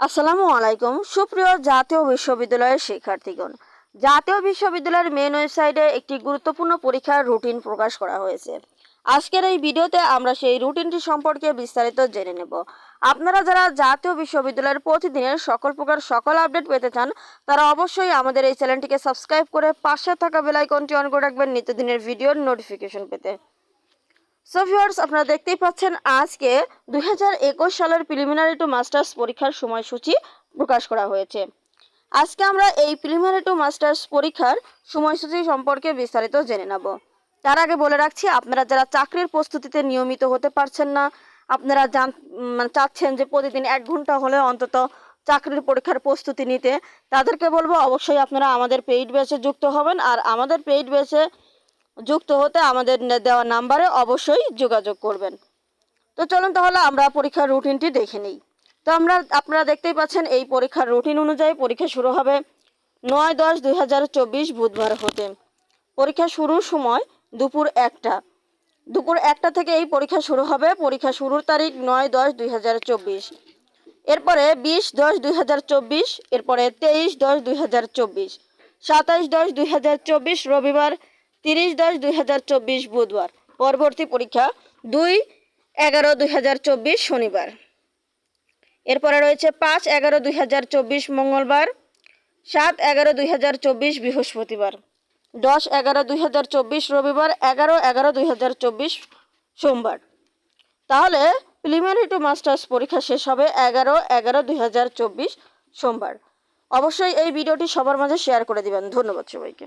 আসসালামু আলাইকুম। সুপ্রিয় জাতীয় বিশ্ববিদ্যালয়ের শিক্ষার্থীগণ, জাতীয় বিশ্ববিদ্যালয়ের মেন ওয়েবসাইটে একটি গুরুত্বপূর্ণ পরীক্ষার রুটিন প্রকাশ করা হয়েছে। আজকের এই ভিডিওতে আমরা সেই রুটিনটি সম্পর্কে বিস্তারিত জেনে নেব। আপনারা যারা জাতীয় বিশ্ববিদ্যালয়ের প্রতিদিনের সকল প্রকার সকল আপডেট পেতে চান, তারা অবশ্যই আমাদের এই চ্যানেলটিকে সাবস্ক্রাইব করে পাশে থাকা বেল আইকনটি অন করে রাখবেন নিত্যদিনের ভিডিওর নোটিফিকেশন পেতে। সো ভিউয়ার্স আপনারা দেখতেই পাচ্ছেন আজকে দুই সালের প্রিলিমিনারি টু মাস্টার্স পরীক্ষার সময়সূচি প্রকাশ করা হয়েছে। আজকে আমরা এই প্রিলিমিনারি টু মাস্টার্স পরীক্ষার সময়সূচি সম্পর্কে বিস্তারিত জেনে নেব। তার আগে বলে রাখছি, আপনারা যারা চাকরির প্রস্তুতিতে নিয়মিত হতে পারছেন না, আপনারা জান চাচ্ছেন যে প্রতিদিন এক ঘণ্টা হলে অন্তত চাকরির পরীক্ষার প্রস্তুতি নিতে, তাদেরকে বলব অবশ্যই আপনারা আমাদের পেইড ব্যাচে যুক্ত হবেন। আর আমাদের পেইড ব্যাচে যুক্ত হতে আমাদের দেওয়া নাম্বারে অবশ্যই যোগাযোগ করবেন। তো চলুন তাহলে আমরা পরীক্ষার রুটিনটি দেখে নিই। তো আমরা, আপনারা দেখতেই পাচ্ছেন এই পরীক্ষার রুটিন অনুযায়ী পরীক্ষা শুরু হবে নয় দশ দুই হাজার চব্বিশ বুধবার হতে। পরীক্ষা শুরুর সময় দুপুর একটা। দুপুর একটা থেকে এই পরীক্ষা শুরু হবে পরীক্ষা শুরুর তারিখ নয় দশ দুই হাজার চব্বিশ। এরপরে বিশ দশ দুই হাজার চব্বিশ, এরপরে তেইশ দশ দুই হাজার চব্বিশ, সাতাইশ দশ দুই হাজার চব্বিশ রবিবার তিরিশ দশ দুই হাজার চব্বিশ বুধবার। পরবর্তী পরীক্ষা দুই এগারো দুই হাজার চব্বিশ শনিবার। এরপরে রয়েছে পাঁচ এগারো দুই হাজার চব্বিশ মঙ্গলবার, সাত এগারো দুই হাজার চব্বিশ বৃহস্পতিবার, দশ এগারো দুই হাজার চব্বিশ রবিবার, এগারো এগারো দুই হাজার চব্বিশ সোমবার। তাহলে প্রিলিমিনারি টু মাস্টার্স পরীক্ষা শেষ হবে এগারো এগারো দুই হাজার চব্বিশ সোমবার। অবশ্যই এই ভিডিওটি সবার মাঝে শেয়ার করে দিবেন। ধন্যবাদ সবাইকে।